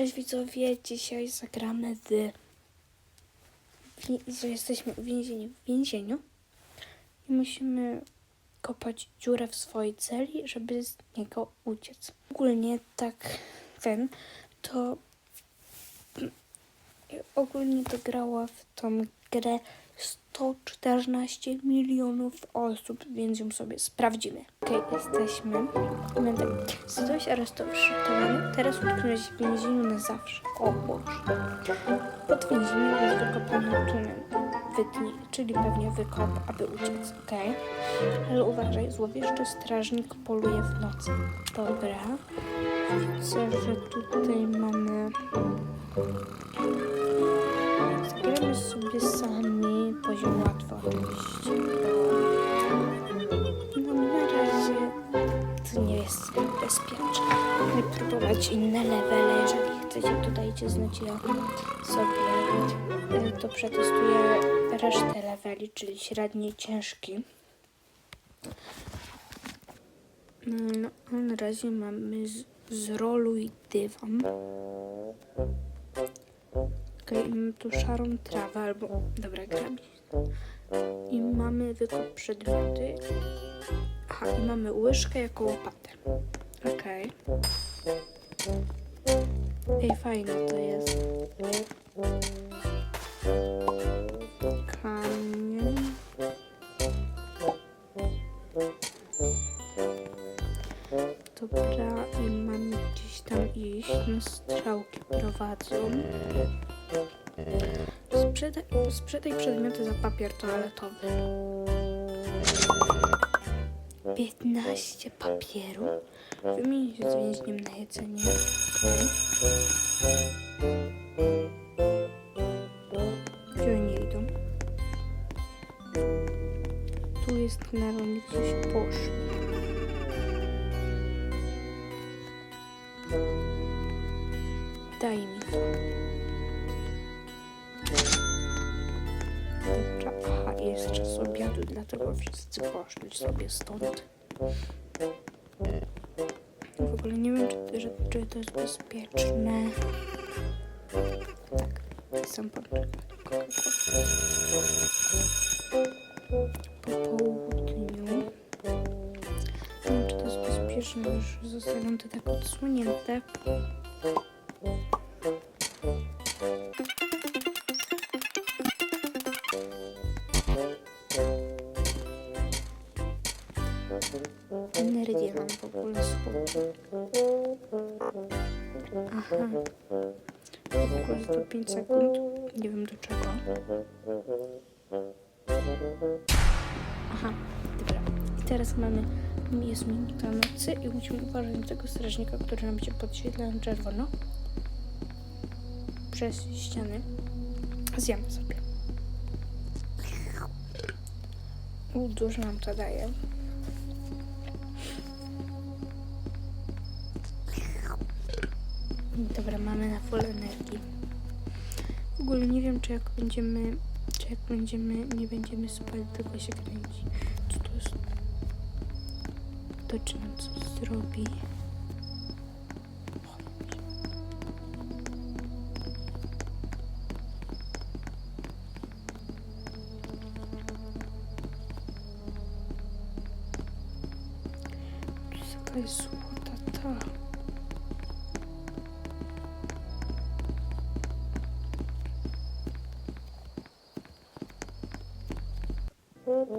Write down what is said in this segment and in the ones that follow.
Cześć widzowie, dzisiaj zagramy w- że jesteśmy uwięzieni w więzieniu i musimy kopać dziurę w swojej celi, żeby z niego uciec. Ogólnie tak ten, to ogólnie to grała w tą grę 114 milionów osób, więc ją sobie sprawdzimy. Okej, jesteśmy. Mamy tak. Zostałeś aresztowany, teraz utknąłeś w więzieniu na zawsze. O Boże. Pod więzieniem jest wykopany tunel. Wytnij, czyli pewnie wykop, aby uciec, okej? Ale uważaj, złowieszczy strażnik poluje w nocy. Dobra. Widzę, że tutaj mamy... Zbieramy sobie sami poziom łatwo oczywiście. No na razie to nie jest bezpieczne. Będę próbować inne levele, jeżeli chcecie to dajcie znać, ja sobie to przetestuję resztę leveli, czyli średni i ciężki. No, a na razie mamy z, zroluj dywan. Okej, mamy tu szarą trawę albo... Dobra, gramy. I mamy wykop przedmioty. Aha, i mamy łyżkę jako łopatę. Okej. Ej, fajne to jest. Kamień. Dobra, i mamy gdzieś tam iść. No, strzałki prowadzą. Sprzedaj, przedmioty za papier toaletowy. 15 papieru. Wymień się z więźniem na jedzenie. Gdzie oni idą? Tu jest na oni gdzieś poszli. Obiadu, dlatego wszyscy poszli sobie stąd. W ogóle nie wiem, czy, że, czy to jest bezpieczne. Tak, sam pan Po południu. Nie wiem, czy to jest bezpieczne, już zostawiam to tak odsunięte. Aha. Ogóle to 5 sekund. Nie wiem do czego. Aha, dobra. I teraz mamy, jest minuta nocy i musimy uważać na tego strażnika, który nam się podświetla na czerwono. Przez ściany. Zjemy sobie. Dużo nam to daje. Dobra, mamy na full energii. W ogóle nie wiem, czy jak będziemy, czy jak będziemy, nie będziemy spać, tylko się kręci. Co to jest? To czy nam coś zrobi? Jakaś złota ta. Aha,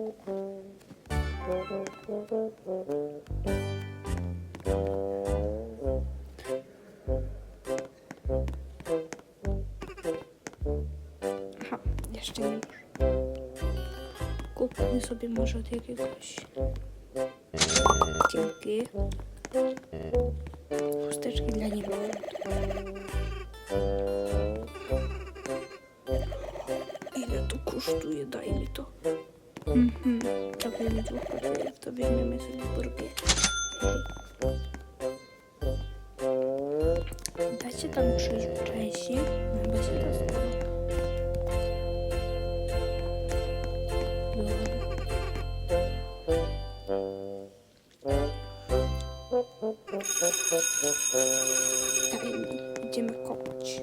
jeszcze nie już. Kupmy sobie może od jakiegoś... Dzięki. Chusteczki dla niemowląt. Ile to kosztuje? Daj mi to. Mhm. Trochę mi tu kosztuje, to weźmiemy sobie burger. Da się tam przyjść wcześniej? No chyba się mi. Idziemy kopać.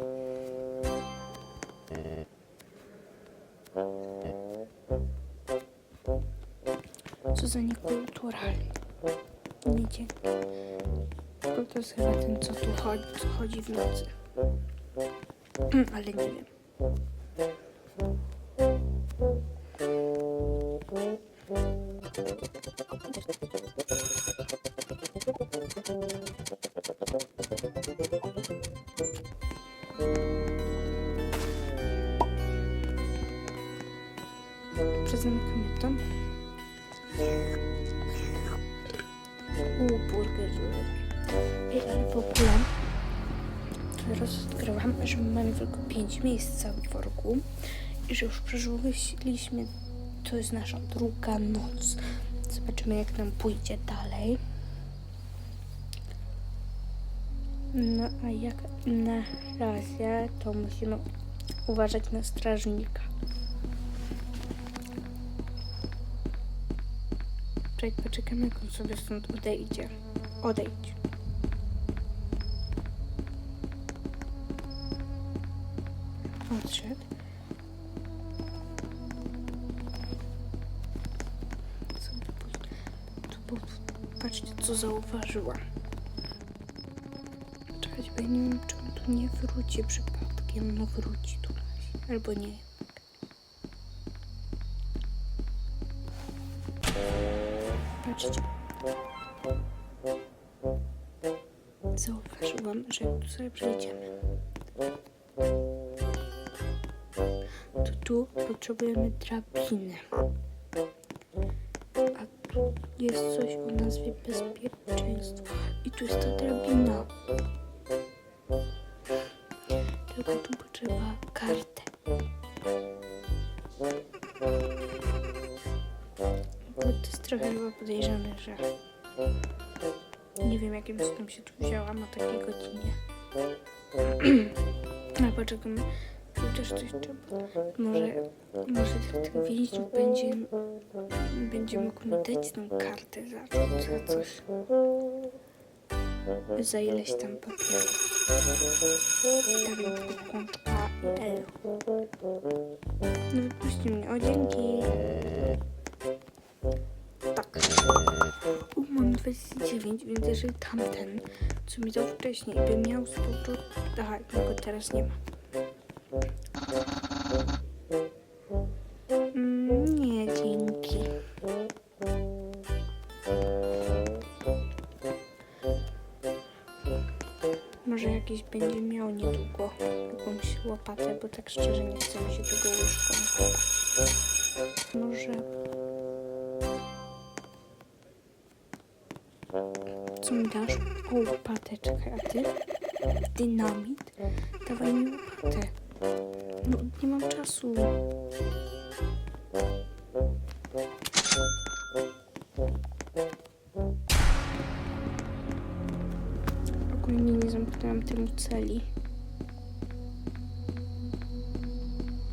Co za niekulturalnie. Nie dzięki. Tylko to jest chyba ten, co tu chodzi, co chodzi w nocy. Ale nie wiem. Przezamykamy to. Uuu, burger. Ej, ale w ogóle odkryłam, że mamy tylko 5 miejsc w worku i że już przeżyliśmy, to jest nasza druga noc. Zobaczymy jak nam pójdzie dalej. No a jak na razie, to musimy uważać na strażnika. Czekaj, poczekamy jak on sobie stąd odejdzie. Odejdź. Odszedł. Patrzcie, co zauważyła. Czekać, bo ja nie wiem, czy on tu nie wróci przypadkiem. No wróci tu. Albo nie. Patrzcie. Zauważyłam, że jak tu sobie przejdziemy, to tu potrzebujemy drabiny. A tu jest coś o nazwie bezpieczeństwo. I tu jest ta drabina. Trochę chyba podejrzane, że nie wiem jakim cudem się tu wzięłam o takiej godzinie. A poczekamy, chociaż coś trzeba. Może, może ten więźniów będzie, będzie mógł mi dać tą kartę za, za coś. Za ileś tam papierów. Tylko kątka i L. No wypuści mnie, o dzięki. 29, więc jeżeli tamten, co mi dał wcześniej, by miał z powrotem... Aha, no go teraz nie ma. Mm, nie, dzięki. Może jakiś będzie miał niedługo jakąś łopatę, bo tak szczerze nie chcę mi się tego kopać. Może... mi dasz? O, czekaj, a ty? Dynamit? Dawaj mi łopatę. No, nie mam czasu. Ogólnie nie zamknęłam temu celi.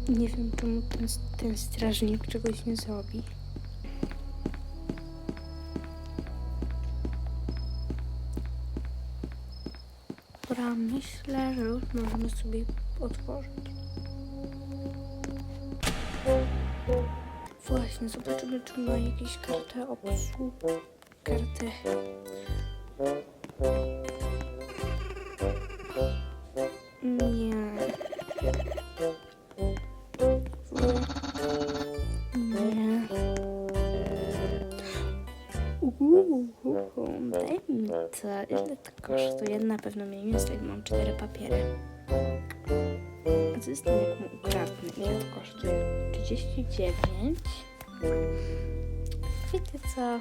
Nie wiem, czemu ten, ten strażnik czegoś nie zrobi. Dobra, myślę, że już możemy sobie otworzyć. Właśnie, zobaczymy, czy ma jakieś kartę obsługi. Kartę. To. Ile to kosztuje? Na pewno mnie nie stać, mam cztery papiery. A co jest jak mu ukradnę? Ile to kosztuje? 39. Wiecie co?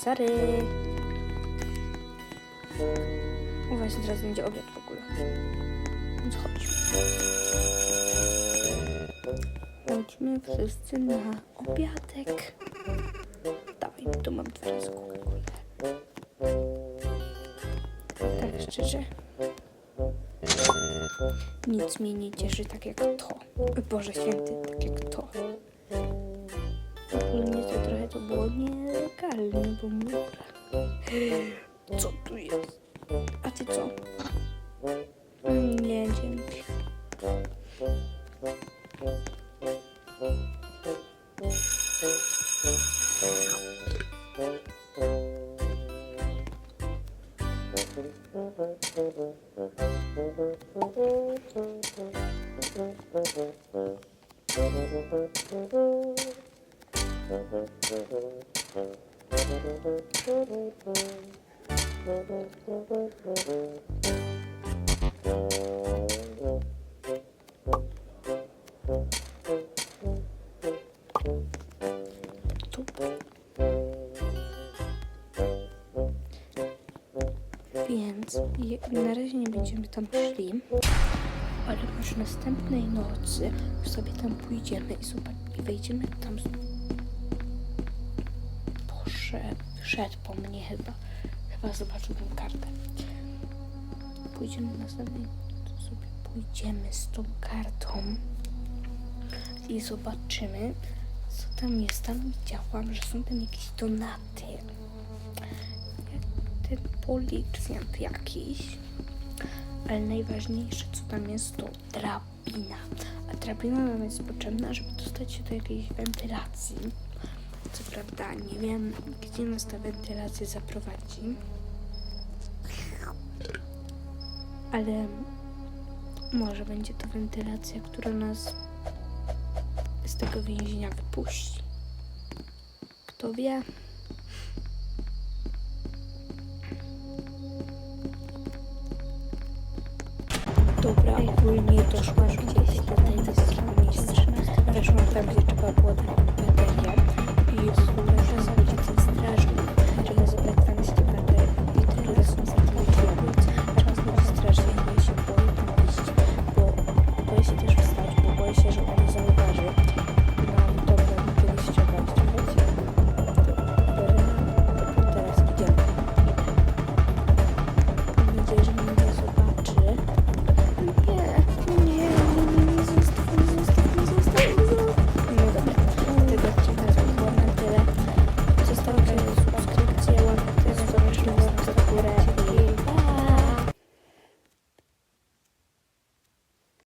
Sorry. O właśnie, teraz będzie obiad w ogóle. Więc chodźmy. Chodźmy wszyscy na obiadek. Dawaj, tu mam teraz Coca-Colę. Tak szczerze. Nic mnie nie cieszy tak jak to. Boże święty, tak jak to. Ogólnie to trochę to było nielegalne, bo mura. Co tu jest? A ty co? Nie, dzięki. Tu. Na razie nie będziemy tam szli, ale może następnej nocy sobie tam pójdziemy i zobacz, i wejdziemy tam. Poszedł, szedł po mnie chyba. Chyba zobaczył kartę. Pójdziemy następnej to sobie pójdziemy z tą kartą i zobaczymy, co tam jest. Tam widziałam, że są tam jakieś donaty. Policjant jakiś. Ale najważniejsze, co tam jest, to drabina. A drabina nam jest potrzebna, żeby dostać się do jakiejś wentylacji. Co prawda, nie wiem, gdzie nas ta wentylacja zaprowadzi. Ale może będzie to wentylacja, która nas z tego więzienia wypuści. Kto wie? Dobra, ogólnie doszłam gdzieś tutaj do takiego miejsca. Weszłam tam, gdzie trzeba było dać PDG i słuchajcie,